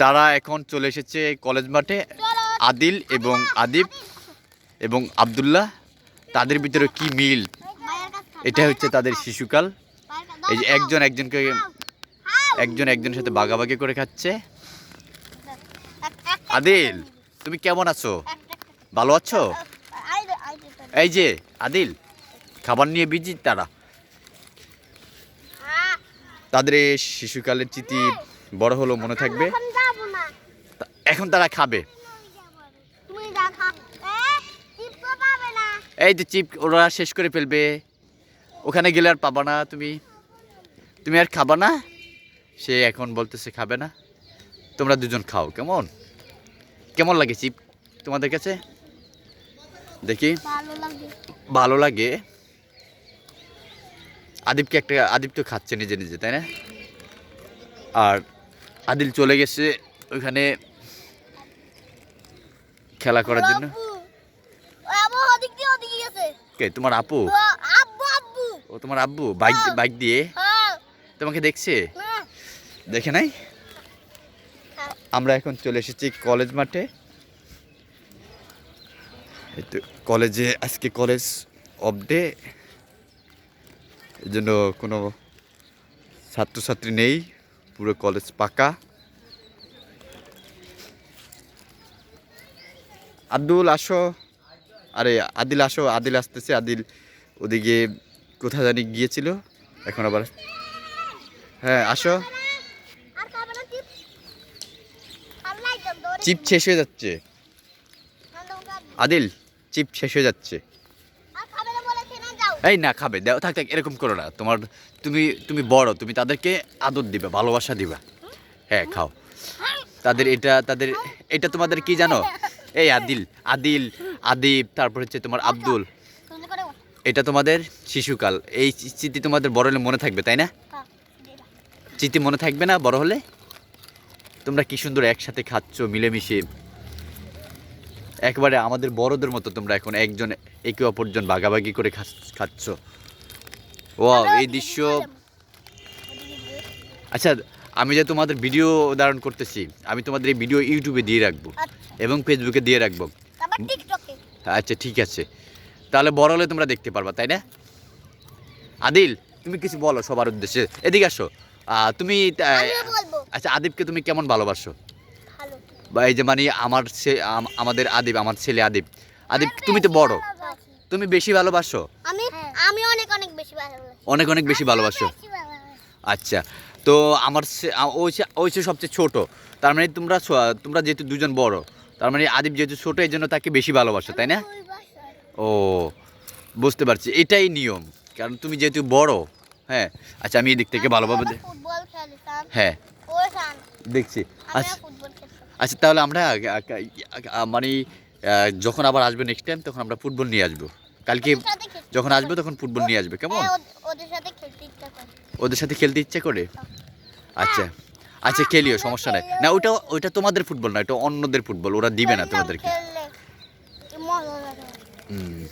তারা এখন চলে এসেছে কলেজ মাঠে। আদিল এবং আদিব এবং আবদুল্লাহ, তাদের ভিতরে কি মিল? এটা হচ্ছে তাদের শিশুকাল। এই যে একজন একজনকে একজন একজনের সাথে বাগাবাগি করে খাচ্ছে। আদিল, তুমি কেমন আছো? ভালো আছো? এই যে আদিল, খাবার নিয়ে বিজি তারা। তাদের শিশুকালের স্মৃতি বড় হলো মনে থাকবে। এখন তারা খাবে। এই যে চিপ, ওরা শেষ করে ফেলবে। ওখানে গেলে আর পাবা না তুমি। তুমি আর খাবা না। সে এখন বলতেছে খাবে না। তোমরা দুজন খাও, কেমন? কেমন লাগে চিপ তোমাদের কাছে? দেখি। ভালো লাগে। আদিবকে একটা, আদিব তো খাচ্ছে নিজে নিজে, তাই না? আর আদিল চলে গেছে ওইখানে। খেলা করার জন্য? কে তোমার আপু? ও, তোমার আব্বু? বাইক বাইক দিয়ে? হ্যাঁ। তোমাকে দেখছে? দেখে নাই? হ্যাঁ। আমরা এখন চলে এসেছি কলেজ মাঠে। তো কলেজে আজকে কলেজ অফ ডে এই জন্য কোনো ছাত্রছাত্রী নেই। পুরো কলেজ পাকা। আব্দুল, আসো। আরে, আদিল, আসো। আদিল আসতেছে। আদিল ওদিকে কোথায় জানি গিয়েছিল। এখন আবার হ্যাঁ আসো। চিপ শেষ হয়ে যাচ্ছে। আদিল, চিপ শেষ হয়ে যাচ্ছে। এই না, খাবে। দাও, থাক থাক, এরকম করো না। তোমার তুমি তুমি বড়, তুমি তাদেরকে আদর দিবে, ভালোবাসা দিবা। হ্যাঁ খাও। তাদের এটা তাদের এটা তোমাদের কি জানো? এই আদিল আদিল আদিব তারপর হচ্ছে তোমার আব্দুল। এটা তোমাদের শিশুকাল। এই স্মৃতি তোমাদের বড় হলে মনে থাকবে তাই না? স্মৃতি মনে থাকবে না বড় হলে? তোমরা কি সুন্দর একসাথে খাচ্ছ মিলেমিশে? একবারে আমাদের বড়দের মতো তোমরা এখন একজন একে অপরজন ভাগাভাগি করে খাচ্ছ। ও এই দৃশ্য। আচ্ছা আমি যে তোমাদের ভিডিও ধারণ করতেছি আমি তোমাদের এই ভিডিও ইউটিউবে দিয়ে রাখব। আচ্ছা, এবং ফেসবুকে দিয়ে রাখব। আচ্ছা ঠিক আছে। তাহলে বড় হলে তোমরা দেখতে পারবা তাই না? আদিল তুমি কিছু বলো সবার উদ্দেশ্যে। এদিকে আসো। তুমি আচ্ছা আদিবকে তুমি কেমন ভালোবাসো? বা এই যে মানে আমার সে- আমাদের আদিব আমার ছেলে আদিব। আদিব তুমি তো বড়। তুমি বেশি ভালোবাসো? আমি আমি অনেক অনেক বেশি ভালোবাসি। অনেক অনেক বেশি ভালোবাসো? আচ্ছা তো আমার ওই সে সবচেয়ে ছোট। তার মানে তোমরা তোমরা যেহেতু দুজন বড় তার মানে আদিব যেহেতু ছোট এই জন্য তাকে বেশি ভালোবাসো তাই না? ও বুঝতে পারছি। এটাই নিয়ম। কারণ তুমি যেহেতু বড় হ্যাঁ আচ্ছা আমি এদিক থেকে ভালোভাবে হ্যাঁ। দেখছি। আচ্ছা। আচ্ছা তাহলে আমরা মানে যখন আবার আসবে নেক্সট টাইম তখন আমরা ফুটবল নিয়ে আসব। কালকে যখন আসবে তখন ফুটবল নিয়ে আসবে কেমন? হ্যাঁ, ওদের সাথে খেলতে ইচ্ছা ওদের সাথে খেলতে ইচ্ছে করে? আচ্ছা। আচ্ছা খেলিও সমস্যা নাই। না ওটা ওটা তোমাদের ফুটবল না এটা অন্যদের ফুটবল ওরা দিবে না তোমাদেরকে। হুম।